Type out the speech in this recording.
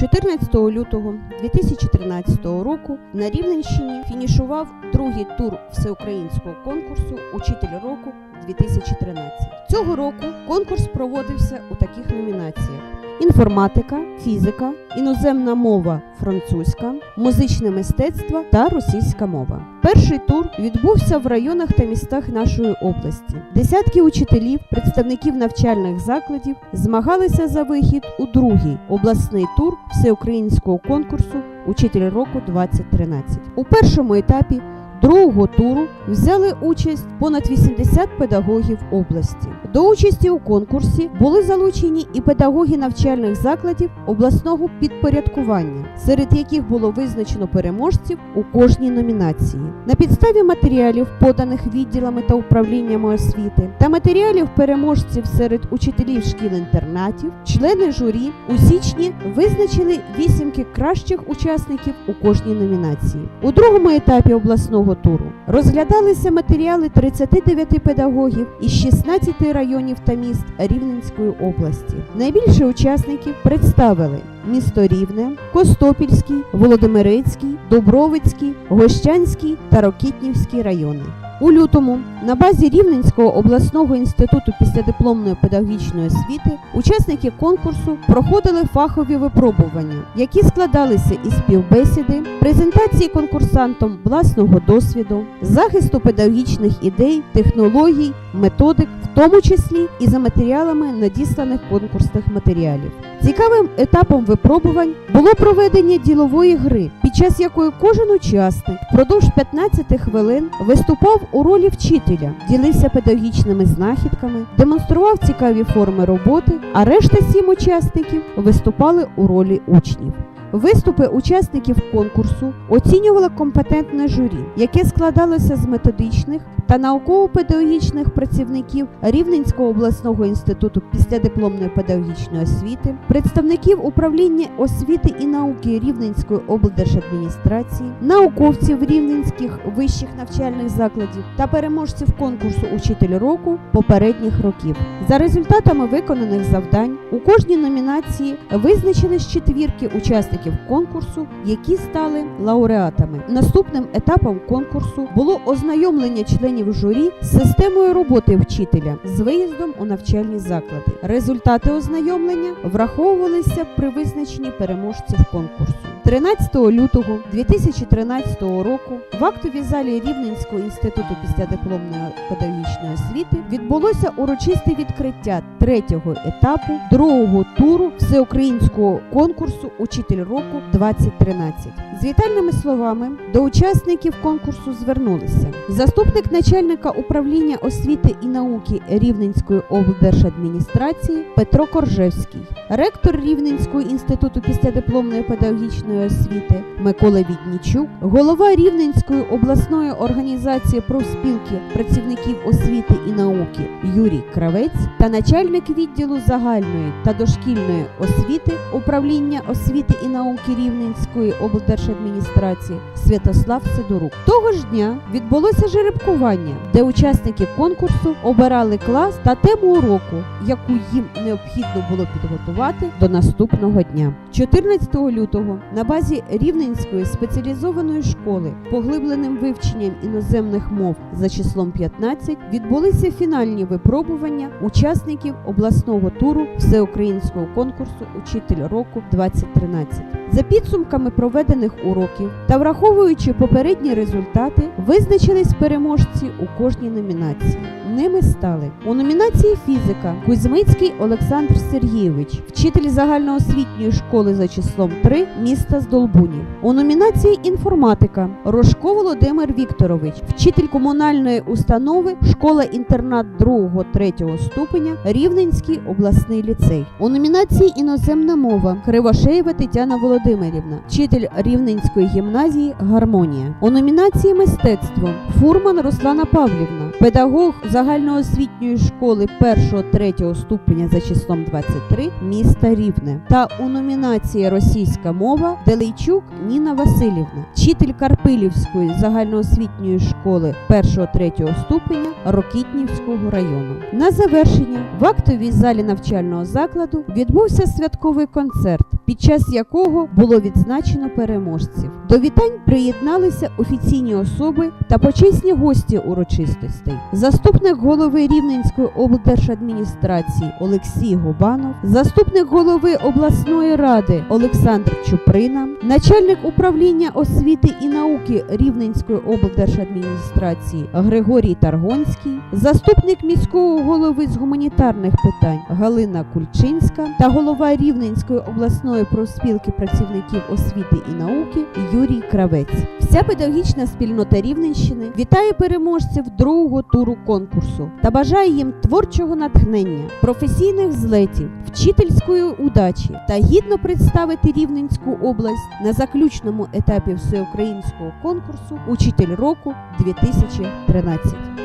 14 лютого 2013 року на Рівненщині фінішував другий тур всеукраїнського конкурсу Учитель року 2013. Цього року конкурс проводився у таких номінаціях: інформатика, фізика, іноземна мова французька, музичне мистецтво та російська мова. Перший тур відбувся в районах та містах нашої області. Десятки учителів, представників навчальних закладів змагалися за вихід у другий обласний тур всеукраїнського конкурсу Учитель року 2013. У першому етапі другого туру взяли участь понад 80 педагогів області. До участі у конкурсі були залучені і педагоги навчальних закладів обласного підпорядкування, серед яких було визначено переможців у кожній номінації. На підставі матеріалів, поданих відділами та управліннями освіти, та матеріалів переможців серед учителів шкіл-інтернатів, члени журі у січні визначили вісімки кращих учасників у кожній номінації. У другому етапі обласного туру розглядалися матеріали 39 педагогів із 16 районів та міст Рівненської області. Найбільше учасників представили місто Рівне, Костопільський, Володимирецький, Дубровицький, Гощанський та Рокітнівський райони. У лютому на базі Рівненського обласного інституту післядипломної педагогічної освіти учасники конкурсу проходили фахові випробування, які складалися із співбесіди, презентації конкурсантом власного досвіду, захисту педагогічних ідей, технологій, методик, в тому числі і за матеріалами надісланих конкурсних матеріалів. Цікавим етапом випробувань було проведення ділової гри, під час якої кожен учасник впродовж 15 хвилин виступав у ролі вчителя, ділився педагогічними знахідками, демонстрував цікаві форми роботи, а решта сім учасників виступали у ролі учнів. Виступи учасників конкурсу оцінювало компетентне журі, яке складалося з методичних та науково-педагогічних працівників Рівненського обласного інституту післядипломної педагогічної освіти, представників управління освіти і науки Рівненської облдержадміністрації, науковців рівненських вищих навчальних закладів та переможців конкурсу Учитель року попередніх років. За результатами виконаних завдань у кожній номінації визначились четвірки учасників конкурсу, які стали лауреатами. Наступним етапом конкурсу було ознайомлення членів журі з системою роботи вчителя з виїздом у навчальні заклади. Результати ознайомлення враховувалися при визначенні переможців конкурсу. 13 лютого 2013 року в актовій залі Рівненського інституту післядипломної педагогічної освіти відбулося урочисте відкриття третього етапу другого туру всеукраїнського конкурсу Учитель року 2013. З вітальними словами до учасників конкурсу звернулися заступник начальника управління освіти і науки Рівненської облдержадміністрації Петро Коржевський, ректор Рівненського інституту післядипломної педагогічної освіти Микола Віднічук, голова Рівненської обласної організації профспілки працівників освіти і науки Юрій Кравець та начальник відділу загальної та дошкільної освіти управління освіти і науки Рівненської облдержадміністрації Святослав Сидорук. Того ж дня відбулося жеребкування, де учасники конкурсу обирали клас та тему уроку, яку їм необхідно було підготувати до наступного дня. 14 лютого на базі Рівненської спеціалізованої школи поглибленим вивченням іноземних мов за числом 15 відбулися фінальні випробування учасників обласного туру всеукраїнського конкурсу Учитель року 2013. За підсумками проведених уроків та враховуючи попередні результати, визначились переможці у кожній номінації. Ними стали у номінації фізика Кузьмицький Олександр Сергійович, вчитель загальноосвітньої школи за числом 3 міста Здолбунів. У номінації інформатика Рожко Володимир Вікторович, вчитель комунальної установи школа-інтернат 2-3 ступеня Рівненський обласний ліцей. У номінації іноземна мова Кривошеєва Тетяна Володимирівна, вчитель Рівненської гімназії Гармонія. У номінації мистецтво Фурман Руслана Павлівна, педагог загальноосвітньої школи 1-3 ступеня за числом 23 міста Рівне. Та у номінації Російська мова Делейчук Ніна Васильівна, вчитель Карпилівської загальноосвітньої школи 1-3 ступеня Рокітнівського району. На завершення в актовій залі навчального закладу відбувся святковий концерт під час якого було відзначено переможців. До вітань приєдналися офіційні особи та почесні гості урочистостей. Заступник голови Рівненської облдержадміністрації Олексій Губанов, заступник голови обласної ради Олександр Чуприна, начальник управління освіти і науки Рівненської облдержадміністрації Григорій Таргонський, заступник міського голови з гуманітарних питань Галина Кульчинська та голова Рівненської обласної профспілки працівників освіти і науки Юрій Кравець. Вся педагогічна спільнота Рівненщини вітає переможців другого туру конкурсу та бажає їм творчого натхнення, професійних злетів, вчительської удачі та гідно представити Рівненську область на заключному етапі всеукраїнського конкурсу Учитель року 2013.